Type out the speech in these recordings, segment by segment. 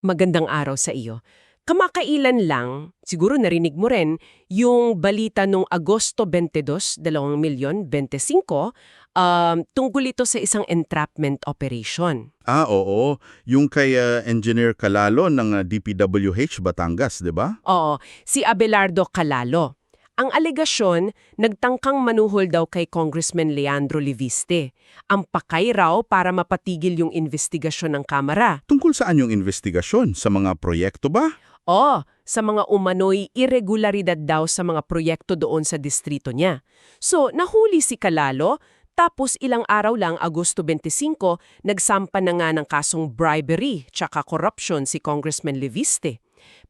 Magandang araw sa iyo. Kamakailan lang, siguro narinig mo rin, yung balita nung Agosto 22, 2025, um, tungkol ito sa isang entrapment operation. Ah, oo. Yung kay ah, Engineer Calalo ng ah, DPWH Batangas, di ba? Oo, si Abelardo Calalo. Ang alegasyon, nagtangkang manuhol daw kay Congressman Leandro Liviste. Ang pakay raw para mapatigil yung investigasyon ng Kamara. Tungkol saan yung investigasyon? Sa mga proyekto ba? Oo, sa mga umano'y irregularidad daw sa mga proyekto doon sa distrito niya. So, nahuli si Kalalo, tapos ilang araw lang, Agosto 25, nagsampa na nga ng kasong bribery tsaka corruption si Congressman Leviste.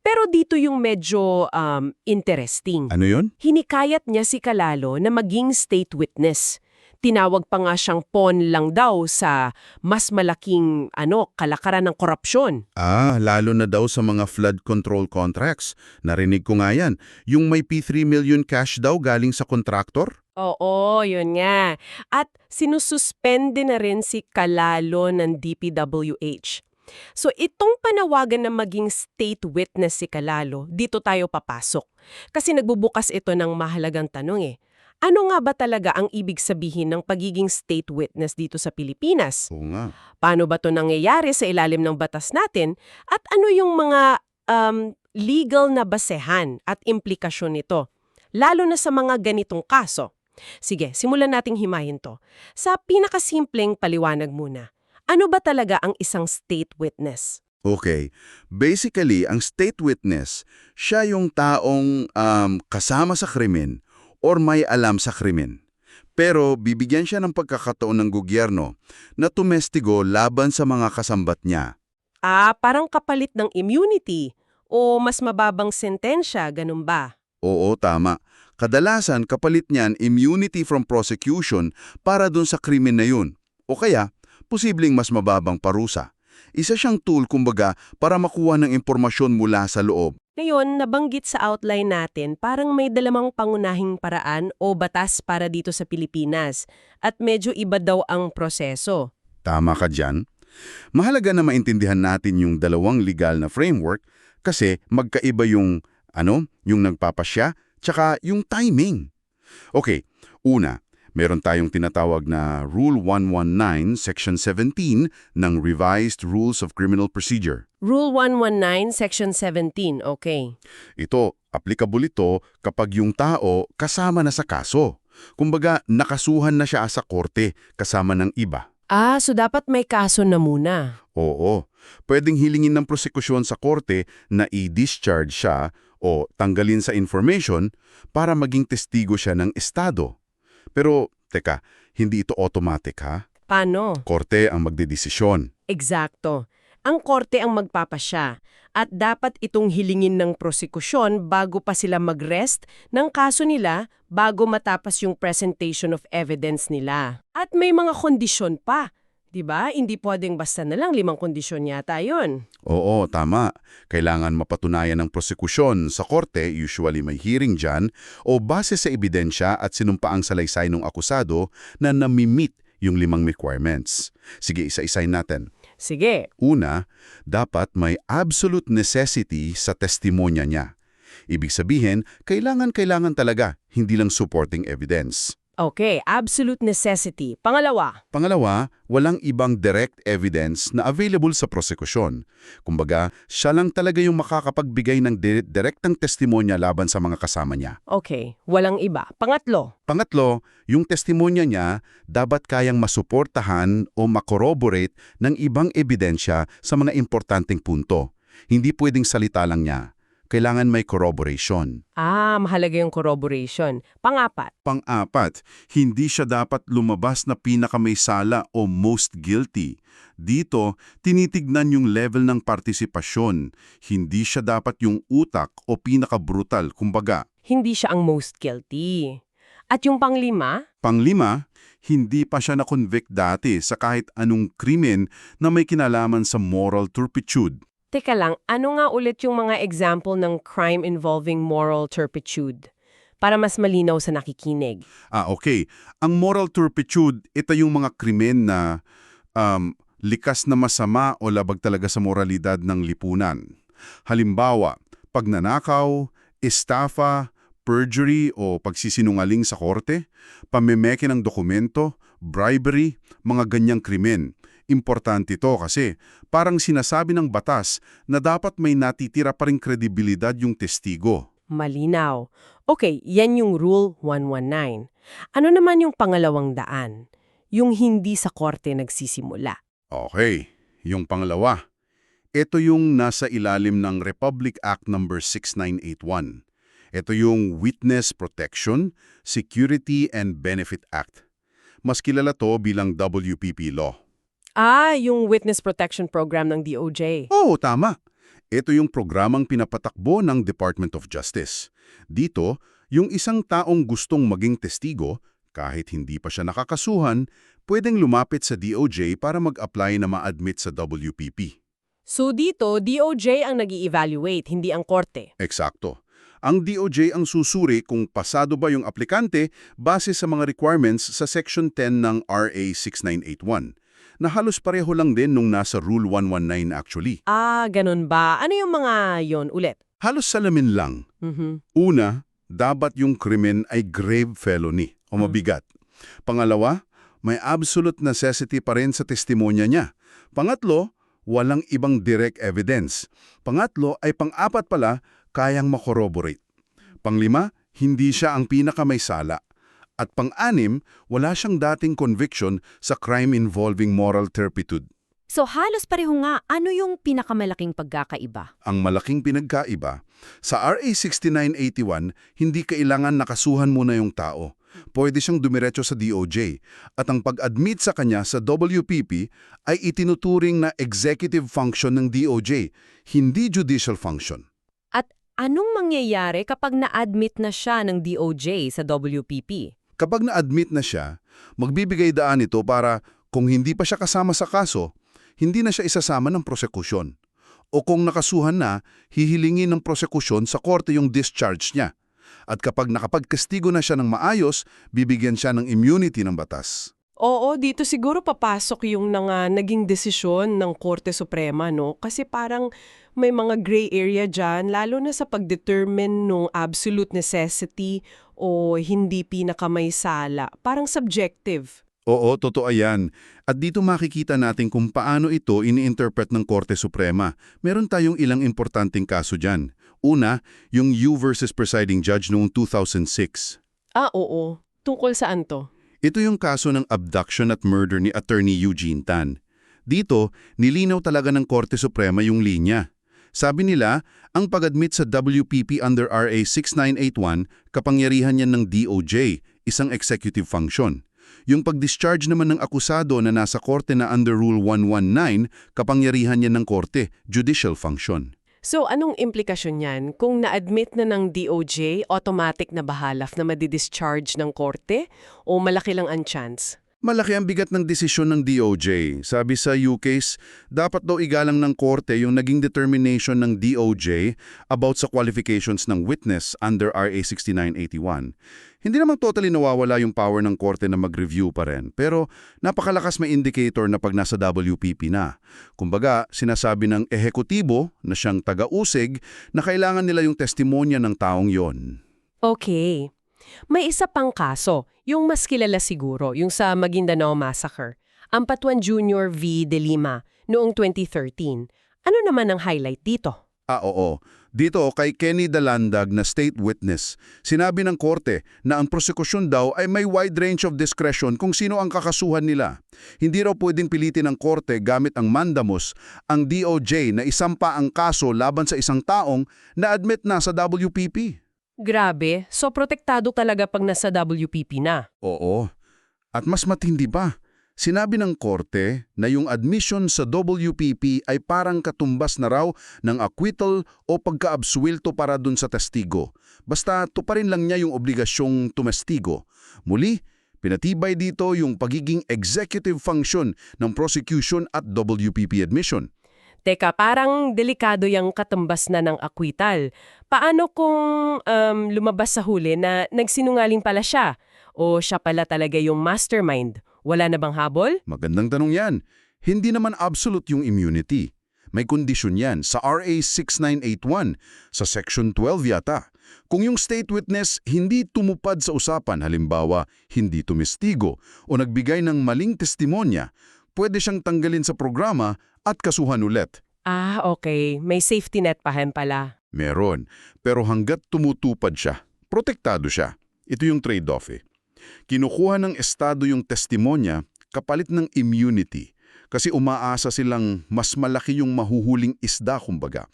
Pero dito yung medyo um, interesting. Ano yun? Hinikayat niya si Kalalo na maging state witness. Tinawag pa nga siyang pawn lang daw sa mas malaking ano kalakaran ng korupsyon. Ah, lalo na daw sa mga flood control contracts. Narinig ko nga yan. Yung may P3 million cash daw galing sa kontraktor? Oo, yun nga. At sinususpende na rin si Kalalo ng DPWH. So itong panawagan na maging state witness si Kalalo, dito tayo papasok. Kasi nagbubukas ito ng mahalagang tanong eh. Ano nga ba talaga ang ibig sabihin ng pagiging state witness dito sa Pilipinas? Oo nga. Paano ba to nangyayari sa ilalim ng batas natin? At ano yung mga um, legal na basehan at implikasyon nito? Lalo na sa mga ganitong kaso. Sige, simulan nating himayin to. Sa pinakasimpleng paliwanag muna. Ano ba talaga ang isang state witness? Okay. Basically, ang state witness, siya yung taong um, kasama sa krimen or may alam sa krimen. Pero bibigyan siya ng pagkakataon ng gobyerno na tumestigo laban sa mga kasambat niya. Ah, parang kapalit ng immunity o mas mababang sentensya, ganun ba? Oo, tama. Kadalasan kapalit niyan immunity from prosecution para dun sa krimen na yun. O kaya, posibleng mas mababang parusa. Isa siyang tool kumbaga para makuha ng impormasyon mula sa loob. Ngayon, nabanggit sa outline natin, parang may dalamang pangunahing paraan o batas para dito sa Pilipinas at medyo iba daw ang proseso. Tama ka dyan. Mahalaga na maintindihan natin yung dalawang legal na framework kasi magkaiba yung, ano, yung nagpapasya, tsaka yung timing. Okay, una, meron tayong tinatawag na Rule 119, Section 17 ng Revised Rules of Criminal Procedure. Rule 119, Section 17, okay. Ito, applicable ito kapag yung tao kasama na sa kaso. Kumbaga, nakasuhan na siya sa korte kasama ng iba. Ah, so dapat may kaso na muna. Oo, pwedeng hilingin ng prosekusyon sa korte na i-discharge siya o tanggalin sa information para maging testigo siya ng estado. Pero, teka, hindi ito automatic ha? Paano? Korte ang magdedesisyon. Eksakto. Ang korte ang magpapasya at dapat itong hilingin ng prosekusyon bago pa sila mag-rest ng kaso nila bago matapos yung presentation of evidence nila. At may mga kondisyon pa. 'Di ba? Hindi pwedeng basta na lang limang kondisyon yata 'yon. Oo, tama. Kailangan mapatunayan ng prosekusyon sa korte, usually may hearing dyan, o base sa ebidensya at sinumpaang salaysay ng akusado na namimit yung limang requirements. Sige, isa-isayin natin. Sige. Una, dapat may absolute necessity sa testimonya niya. Ibig sabihin, kailangan-kailangan talaga, hindi lang supporting evidence. Okay, absolute necessity. Pangalawa, Pangalawa, walang ibang direct evidence na available sa prosekusyon. Kumbaga, siya lang talaga yung makakapagbigay ng di- direktang testimonya laban sa mga kasama niya. okay, walang iba. Pangatlo, Pangatlo, yung testimonya niya dapat kayang masuportahan o makorroborate ng ibang ebidensya sa mga importanteng punto. Hindi pwedeng salita lang niya. Kailangan may corroboration. ah, mahalaga yung corroboration. Pangapat, Pang-apat, hindi siya dapat lumabas na pinakamay sala o most guilty. Dito, tinitignan yung level ng partisipasyon. Hindi siya dapat yung utak o pinaka-brutal, kumbaga. hindi siya ang most guilty. At yung panglima, Panglima, hindi pa siya na-convict dati sa kahit anong krimen na may kinalaman sa moral turpitude. Teka lang, ano nga ulit yung mga example ng crime involving moral turpitude? Para mas malinaw sa nakikinig. Ah, okay. Ang moral turpitude, ito yung mga krimen na um, likas na masama o labag talaga sa moralidad ng lipunan. Halimbawa, pagnanakaw, estafa, perjury o pagsisinungaling sa korte, pamemeke ng dokumento, bribery, mga ganyang krimen. Importante ito kasi parang sinasabi ng batas na dapat may natitira pa ring kredibilidad yung testigo. Malinaw. Okay, yan yung Rule 119. Ano naman yung pangalawang daan? Yung hindi sa korte nagsisimula. Okay, yung pangalawa. Ito yung nasa ilalim ng Republic Act No. 6981. Ito yung Witness Protection, Security and Benefit Act. Mas kilala to bilang WPP Law. Ah, yung Witness Protection Program ng DOJ. Oo, tama. Ito yung programang pinapatakbo ng Department of Justice. Dito, yung isang taong gustong maging testigo, kahit hindi pa siya nakakasuhan, pwedeng lumapit sa DOJ para mag-apply na ma-admit sa WPP. So dito, DOJ ang nag evaluate hindi ang korte. Eksakto. Ang DOJ ang susuri kung pasado ba yung aplikante base sa mga requirements sa Section 10 ng RA 6981, na halos pareho lang din nung nasa Rule 119 actually. Ah, ganun ba? Ano yung mga yon ulit? Halos salamin lang. Mhm. Una, dapat yung krimen ay grave felony o mabigat. Pangalawa, may absolute necessity pa rin sa testimonya niya. Pangatlo, walang ibang direct evidence. Pangatlo ay pang-apat pala, kayang makorroborate. Panglima, hindi siya ang pinakamay sala. At pang-anim, wala siyang dating conviction sa crime involving moral turpitude. So halos pareho nga, ano yung pinakamalaking pagkakaiba? Ang malaking pinagkaiba, sa RA 6981, hindi kailangan nakasuhan muna yung tao. Pwede siyang dumiretso sa DOJ. At ang pag-admit sa kanya sa WPP ay itinuturing na executive function ng DOJ, hindi judicial function. At anong mangyayari kapag na-admit na siya ng DOJ sa WPP? Kapag na-admit na siya, magbibigay daan ito para kung hindi pa siya kasama sa kaso, hindi na siya isasama ng prosekusyon. O kung nakasuhan na, hihilingin ng prosekusyon sa korte yung discharge niya. At kapag nakapagkastigo na siya ng maayos, bibigyan siya ng immunity ng batas. Oo, dito siguro papasok yung nga naging desisyon ng Korte Suprema, no? Kasi parang may mga gray area dyan, lalo na sa pagdetermine ng absolute necessity o hindi pinakamay sala. Parang subjective. Oo, totoo yan. At dito makikita natin kung paano ito ini-interpret ng Korte Suprema. Meron tayong ilang importanteng kaso dyan. Una, yung U versus Presiding Judge noong 2006. Ah, oo. Tungkol saan to? Ito yung kaso ng abduction at murder ni Attorney Eugene Tan. Dito, nilinaw talaga ng Korte Suprema yung linya. Sabi nila, ang pag-admit sa WPP under RA 6981, kapangyarihan yan ng DOJ, isang executive function. Yung pag-discharge naman ng akusado na nasa korte na under Rule 119, kapangyarihan yan ng korte, judicial function. So, anong implikasyon niyan? Kung na-admit na ng DOJ, automatic na bahalaf na madidischarge ng korte? O malaki lang ang chance? Malaki ang bigat ng desisyon ng DOJ. Sabi sa UCase, dapat daw igalang ng korte yung naging determination ng DOJ about sa qualifications ng witness under RA 6981. Hindi naman totally nawawala yung power ng korte na mag-review pa rin, pero napakalakas may indicator na pag nasa WPP na. Kumbaga, sinasabi ng ehekutibo na siyang taga-usig na kailangan nila yung testimonya ng taong yon. Okay. May isa pang kaso, yung mas kilala siguro, yung sa Maguindanao Massacre. Ampatuan Jr. v. De Lima, noong 2013. Ano naman ang highlight dito? Ah, oo. Dito kay Kenny Dalandag na state witness, sinabi ng korte na ang prosekusyon daw ay may wide range of discretion kung sino ang kakasuhan nila. Hindi raw pwedeng pilitin ng korte gamit ang mandamus ang DOJ na isampa ang kaso laban sa isang taong na admit na sa WPP. Grabe, so protektado talaga pag nasa WPP na. Oo. At mas matindi pa, sinabi ng korte na yung admission sa WPP ay parang katumbas na raw ng acquittal o pagkaabsuelto para dun sa testigo. Basta tuparin lang niya yung obligasyong tumestigo. Muli, pinatibay dito yung pagiging executive function ng prosecution at WPP admission. Teka, parang delikado yung katumbas na ng akwital. Paano kung um, lumabas sa huli na nagsinungaling pala siya? O siya pala talaga yung mastermind? Wala na bang habol? Magandang tanong yan. Hindi naman absolute yung immunity. May kondisyon yan sa RA 6981 sa Section 12 yata. Kung yung state witness hindi tumupad sa usapan, halimbawa hindi tumistigo o nagbigay ng maling testimonya, pwede siyang tanggalin sa programa at kasuhan ulit. Ah, okay. May safety net pa hen pala. Meron, pero hanggat tumutupad siya, protektado siya. Ito yung trade-off eh. Kinukuha ng Estado yung testimonya kapalit ng immunity kasi umaasa silang mas malaki yung mahuhuling isda kumbaga.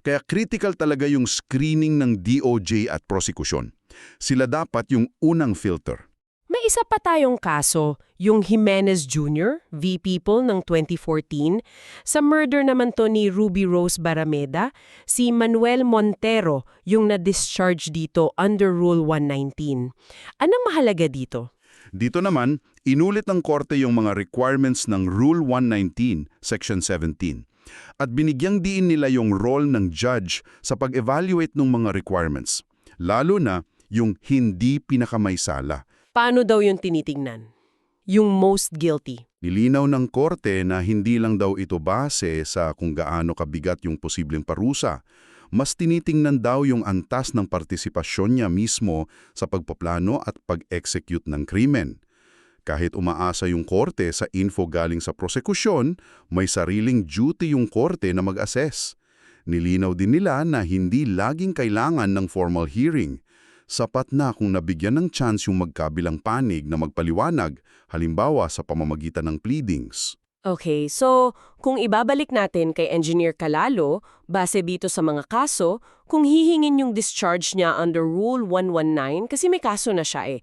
Kaya critical talaga yung screening ng DOJ at prosekusyon. Sila dapat yung unang filter. Isa pa tayong kaso, yung Jimenez Jr., VP poll ng 2014. Sa murder naman to ni Ruby Rose Barameda, si Manuel Montero yung na-discharge dito under Rule 119. Anong mahalaga dito? Dito naman, inulit ng korte yung mga requirements ng Rule 119, Section 17. At binigyang diin nila yung role ng judge sa pag-evaluate ng mga requirements. Lalo na yung hindi pinakamaysala. Paano daw yung tinitingnan? Yung most guilty. Nilinaw ng korte na hindi lang daw ito base sa kung gaano kabigat yung posibleng parusa. Mas tinitingnan daw yung antas ng partisipasyon niya mismo sa pagpaplano at pag-execute ng krimen. Kahit umaasa yung korte sa info galing sa prosekusyon, may sariling duty yung korte na mag-assess. Nilinaw din nila na hindi laging kailangan ng formal hearing. Sapat na kung nabigyan ng chance yung magkabilang panig na magpaliwanag, halimbawa sa pamamagitan ng pleadings. Okay, so kung ibabalik natin kay Engineer Kalalo, base dito sa mga kaso, kung hihingin yung discharge niya under Rule 119, kasi may kaso na siya eh,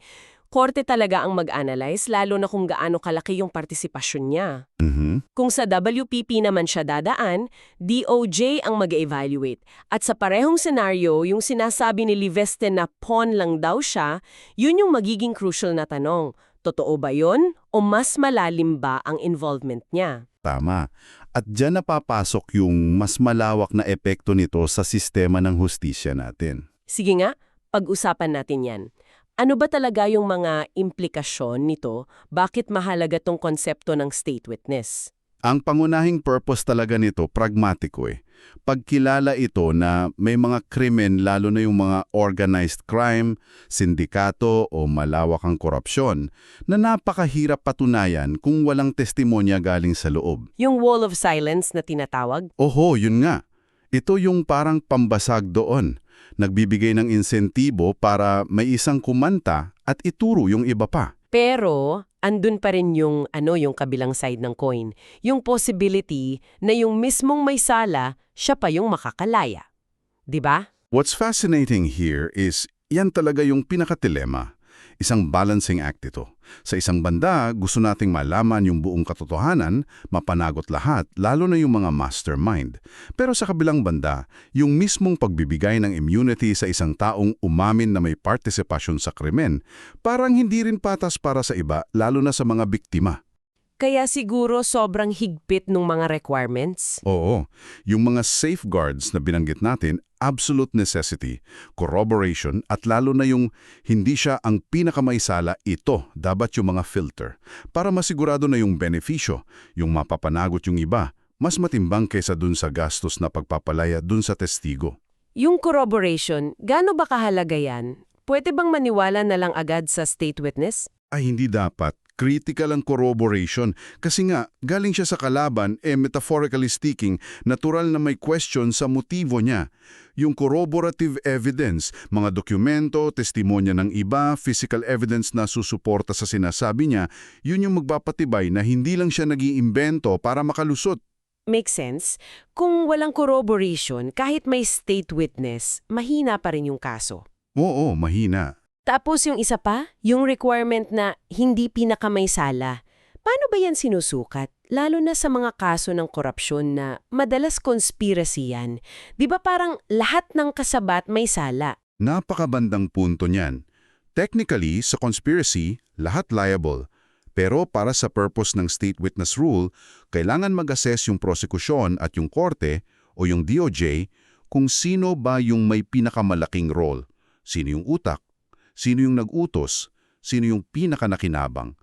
korte talaga ang mag-analyze lalo na kung gaano kalaki yung partisipasyon niya. Mhm. Kung sa WPP naman siya dadaan, DOJ ang mag-evaluate. At sa parehong senaryo, yung sinasabi ni Liveste na pawn lang daw siya, yun yung magiging crucial na tanong. Totoo ba yon o mas malalim ba ang involvement niya? Tama. At dyan napapasok yung mas malawak na epekto nito sa sistema ng hustisya natin. Sige nga, pag-usapan natin yan. Ano ba talaga yung mga implikasyon nito? Bakit mahalaga tong konsepto ng state witness? Ang pangunahing purpose talaga nito, pragmatiko eh. Pagkilala ito na may mga krimen lalo na yung mga organized crime, sindikato o malawak ang korupsyon na napakahirap patunayan kung walang testimonya galing sa loob. Yung wall of silence na tinatawag? Oho, yun nga. Ito yung parang pambasag doon. Nagbibigay ng insentibo para may isang kumanta at ituro yung iba pa. Pero, andun pa rin yung, ano, yung kabilang side ng coin. Yung possibility na yung mismong may sala, siya pa yung makakalaya. 'Di ba? What's fascinating here is yan talaga yung pinakatilema. Isang balancing act ito. Sa isang banda, gusto nating malaman yung buong katotohanan, mapanagot lahat, lalo na yung mga mastermind. Pero sa kabilang banda, yung mismong pagbibigay ng immunity sa isang taong umamin na may partisipasyon sa krimen, parang hindi rin patas para sa iba, lalo na sa mga biktima. Kaya siguro sobrang higpit ng mga requirements. Oo, yung mga safeguards na binanggit natin, absolute necessity, corroboration, at lalo na yung hindi siya ang pinakamaisala, ito dapat yung mga filter. Para masigurado na yung benepisyo, yung mapapanagot yung iba, mas matimbang kaysa dun sa gastos na pagpapalaya dun sa testigo. Yung corroboration, gaano ba kahalaga yan? Pwede bang maniwala na lang agad sa state witness? Ay hindi dapat. Critical ang corroboration kasi nga galing siya sa kalaban eh metaphorically speaking, natural na may question sa motibo niya. Yung corroborative evidence, mga dokumento, testimonya ng iba, physical evidence na susuporta sa sinasabi niya, yun yung magpapatibay na hindi lang siya nag-iimbento para makalusot. Makes sense. Kung walang corroboration, kahit may state witness, mahina pa rin yung kaso. Oo, mahina. Tapos yung isa pa, yung requirement na hindi pinakamaysala. Paano ba yan sinusukat? Lalo na sa mga kaso ng korupsyon na madalas conspiracy yan. Di ba parang lahat ng kasabat may sala? Napakabandang punto niyan. Technically, sa conspiracy, lahat liable. Pero para sa purpose ng state witness rule, kailangan mag-assess yung prosekusyon at yung korte o yung DOJ kung sino ba yung may pinakamalaking role. Sino yung utak, sino yung nag-utos, sino yung pinakanakinabang.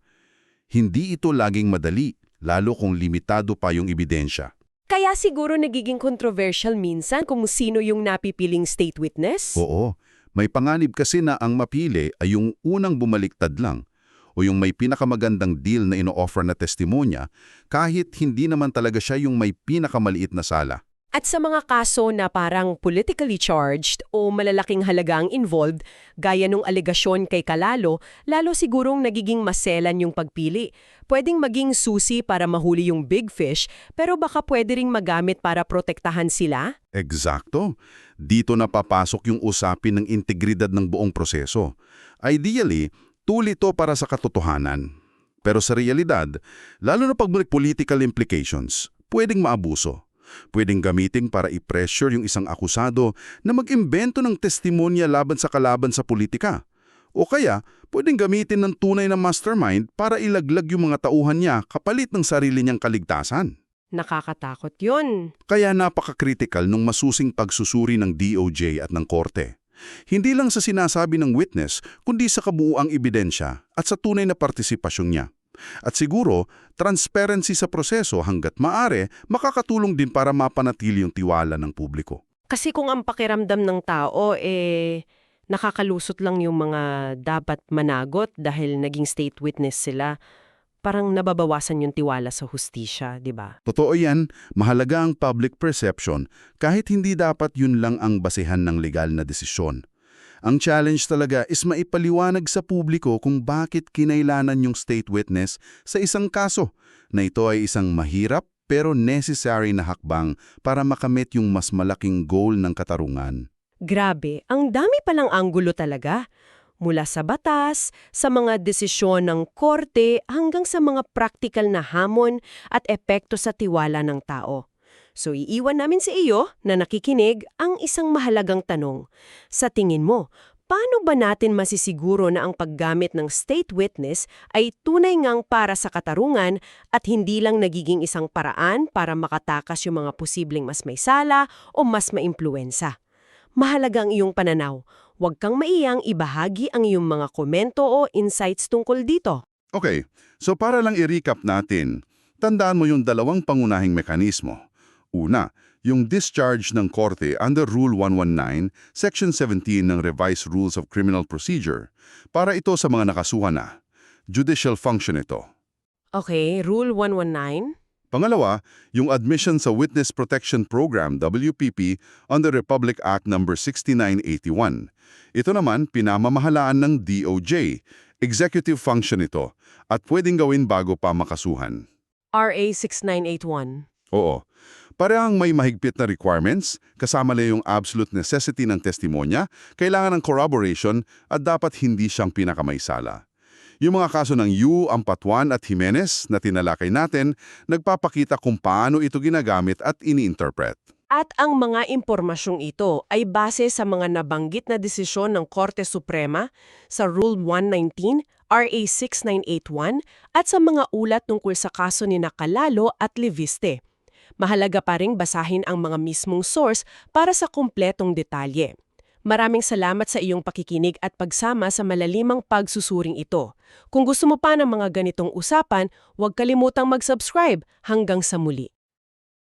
Hindi ito laging madali, lalo kung limitado pa yung ebidensya. Kaya siguro nagiging controversial minsan kung sino yung napipiling state witness? Oo, may panganib kasi na ang mapili ay yung unang bumaliktad lang o yung may pinakamagandang deal na ino-offer na testimonya kahit hindi naman talaga siya yung may pinakamaliit na sala. At sa mga kaso na parang politically charged o malalaking halagang involved, gaya nung alegasyon kay Kalalo, lalo sigurong nagiging maselan yung pagpili. Pwedeng maging susi para mahuli yung big fish, pero baka pwede ring magamit para protektahan sila? Eksakto. Dito na papasok yung usapin ng integridad ng buong proseso. Ideally, tool ito para sa katotohanan. Pero sa realidad, lalo na pag may political implications, pwedeng maabuso. Pwedeng gamitin para i-pressure yung isang akusado na mag-imbento ng testimonya laban sa kalaban sa politika. O kaya, pwedeng gamitin ng tunay na mastermind para ilaglag yung mga tauhan niya kapalit ng sarili niyang kaligtasan. Nakakatakot yun. Kaya napaka-critical nung masusing pagsusuri ng DOJ at ng korte. Hindi lang sa sinasabi ng witness, kundi sa kabuuang ebidensya at sa tunay na partisipasyon niya. At siguro, transparency sa proseso hanggat maare makakatulong din para mapanatili yung tiwala ng publiko. Kasi kung ang pakiramdam ng tao, eh, nakakalusot lang yung mga dapat managot dahil naging state witness sila, parang nababawasan yung tiwala sa hustisya, di ba? Totoo yan, mahalaga ang public perception kahit hindi dapat yun lang ang basehan ng legal na desisyon. Ang challenge talaga is maipaliwanag sa publiko kung bakit kinailanan yung state witness sa isang kaso na ito ay isang mahirap pero necessary na hakbang para makamit yung mas malaking goal ng katarungan. Grabe, ang dami palang anggulo talaga. Mula sa batas, sa mga desisyon ng korte, hanggang sa mga praktikal na hamon at epekto sa tiwala ng tao. So iiwan namin sa iyo na nakikinig ang isang mahalagang tanong. Sa tingin mo, paano ba natin masisiguro na ang paggamit ng state witness ay tunay ngang para sa katarungan at hindi lang nagiging isang paraan para makatakas yung mga posibleng mas may sala o mas maimpluwensa? Mahalaga ang iyong pananaw. Huwag kang maiyang ibahagi ang iyong mga komento o insights tungkol dito. Okay, so para lang i-recap natin, tandaan mo yung dalawang pangunahing mekanismo. Una, yung discharge ng korte under Rule 119, Section 17 ng Revised Rules of Criminal Procedure, para ito sa mga nakasuhan na. Judicial function ito. Okay, Rule 119. Pangalawa, yung admission sa Witness Protection Program, WPP, under Republic Act No. 6981. Ito naman, pinamamahalaan ng DOJ. Executive function ito at pwedeng gawin bago pa makasuhan. RA 6981. Oo. Parehang may mahigpit na requirements, kasama na yung absolute necessity ng testimonya, kailangan ng corroboration at dapat hindi siyang pinakamaysala. Yung mga kaso ng Yu, Ampatuan at Jimenez na tinalakay natin, nagpapakita kung paano ito ginagamit at ini-interpret. At ang mga impormasyong ito ay base sa mga nabanggit na desisyon ng Korte Suprema sa Rule 119, RA 6981 at sa mga ulat tungkol sa kaso ni Nakalalo at Leviste. Mahalaga pa ring basahin ang mga mismong source para sa kumpletong detalye. Maraming salamat sa iyong pakikinig at pagsama sa malalimang pagsusuring ito. Kung gusto mo pa ng mga ganitong usapan, huwag kalimutang mag-subscribe. Hanggang sa muli.